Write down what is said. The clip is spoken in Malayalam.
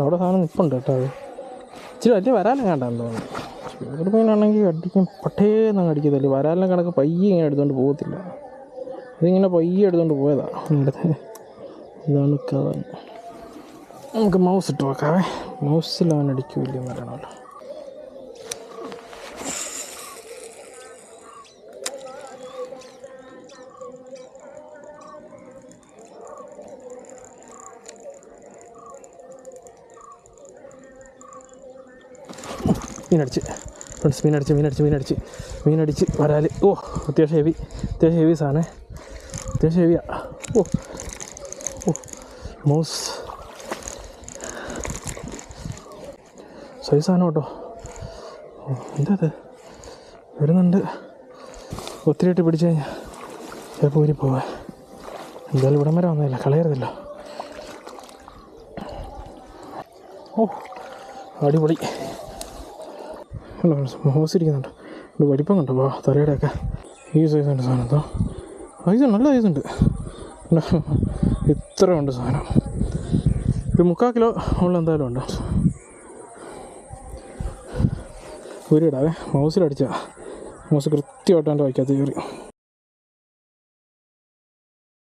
അവിടെ സാധനം നിൽപ്പുണ്ട് കേട്ടോ അത്. ഇച്ചിരി വലിയ വരാലും കണ്ടെന്ന് തോന്നുന്നു. ചൂട് മീനാണെങ്കിൽ അടിക്കും. പട്ടേന്ന് അടിക്കത്തില്ല. വരാലിനെ കണക്ക് പയ്യെ ഇങ്ങനെ എടുത്തുകൊണ്ട് പോകത്തില്ല. ഇതിങ്ങനെ പയ്യെ എടുത്തുകൊണ്ട് പോയതാണ് ഇതാണ് കഥ. നമുക്ക് മൗസ് ഇട്ട് വെക്കാവേ മൗസിൽ അവൻ അടിക്കൂല്ലേ എന്ന് മീനടിച്ച്. ഫ്രണ്ട്സ് മീനടിച്ച് മീനടിച്ച് മീനടിച്ച് മീനടിച്ച് വരാൽ ഓ അത്യാവശ്യം ഹെവി അത്യാവശ്യം ഹെവി സാധനം. അത്യാവശ്യം ഹെവിയാ ഓ ഓ മൗസ് സൈസ് സാധനം കേട്ടോ. എന്താ അത് വരുന്നുണ്ട്. ഒത്തിരി ഇട്ട് പിടിച്ചു കഴിഞ്ഞാൽ ചിലപ്പോൾ ഊരി പോവാൻ എന്തായാലും ഇവിടം വരെ വന്നതല്ല കളയരുതല്ലോ. ഓ അടിപൊളി. ഹോസ് ഇരിക്കുന്നുണ്ട് ഒരു വലിപ്പം കണ്ടോ വാ തലയുടെയൊക്കെ. ഈ സൈസ് ഉണ്ട് സാധനം. എന്തോ സൈസ് നല്ല സൈസ് ഉണ്ട്. ഇത്ര ഉണ്ട് സാധനം. ഒരു മുക്കാൽ കിലോ ഉള്ള എന്തായാലും ഉണ്ട്. ഒരു ഇടാവേ മൗസിലടിച്ചാൽ മൗസ് കൃത്യമായിട്ട് എന്റെ വയ്ക്കാത്ത കയറി.